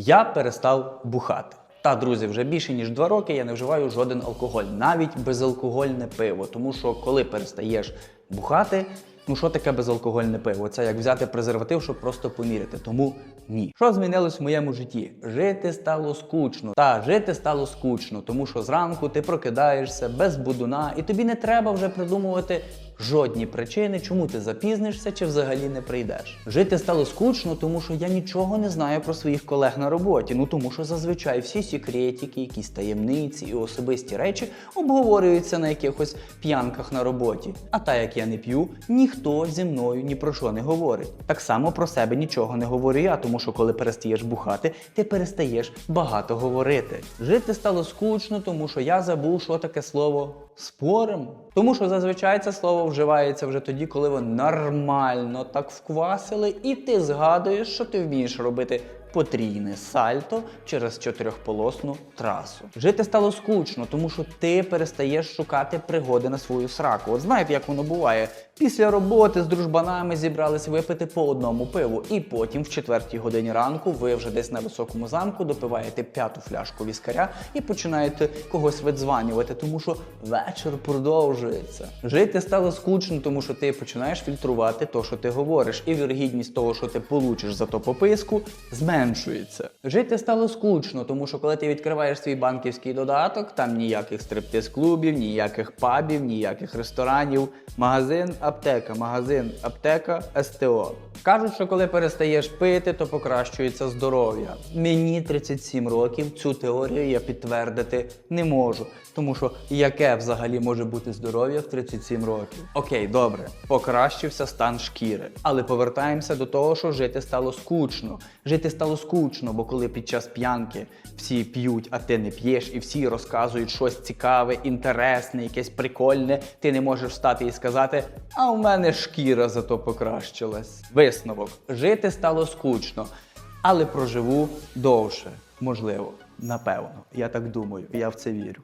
Я перестав бухати. Та, друзі, вже більше ніж два роки я не вживаю жоден алкоголь, навіть безалкогольне пиво. Тому що коли перестаєш бухати, ну що таке безалкогольне пиво? Це як взяти презерватив, щоб просто поміряти. Тому ні. Що змінилось в моєму житті? Жити стало скучно. Та жити стало скучно, тому що зранку ти прокидаєшся без будуна, і тобі не треба вже придумувати жодні причини, чому ти запізнишся чи взагалі не прийдеш. Жити стало скучно, тому що я нічого не знаю про своїх колег на роботі. Ну тому що зазвичай всі секретики, якісь таємниці і особисті речі обговорюються на якихось п'янках на роботі. А та як я не п'ю, ніхто зі мною ні про що не говорить. Так само про себе нічого не говорю я, тому що коли перестаєш бухати, ти перестаєш багато говорити. Жити стало скучно, тому що я забув, що таке слово спорим. Тому що зазвичай це слово вживається вже тоді, коли ви нормально так вквасили, і ти згадуєш, що ти вмієш робити потрійне сальто через чотирьохполосну трасу. Жити стало скучно, тому що ти перестаєш шукати пригоди на свою сраку. От знаєте, як воно буває? Після роботи з дружбанами зібрались випити по одному пиву, і потім в четвертій годині ранку ви вже десь на високому замку допиваєте п'яту фляжку віскаря і починаєте когось видзванювати, тому що вечір продовжується. Жити стало скучно, тому що ти починаєш фільтрувати то, що ти говориш, і вірогідність того, що ти получиш за то пописку, зменшується. Жити стало скучно, тому що коли ти відкриваєш свій банківський додаток, там ніяких стриптиз-клубів, ніяких пабів, ніяких ресторанів, магазин, аптека, магазин, аптека, СТО. Кажуть, що коли перестаєш пити, то покращується здоров'я. Мені 37 років, цю теорію я підтвердити не можу. Тому що яке взагалі може бути здоров'я в 37 років? Окей, добре, покращився стан шкіри. Але повертаємося до того, що жити стало скучно. Жити стало скучно, бо коли під час п'янки всі п'ють, а ти не п'єш, і всі розказують щось цікаве, інтересне, якесь прикольне, ти не можеш встати і сказати, а у мене шкіра зато покращилась. Висновок: жити стало скучно, але проживу довше. Можливо, напевно. Я так думаю, я в це вірю.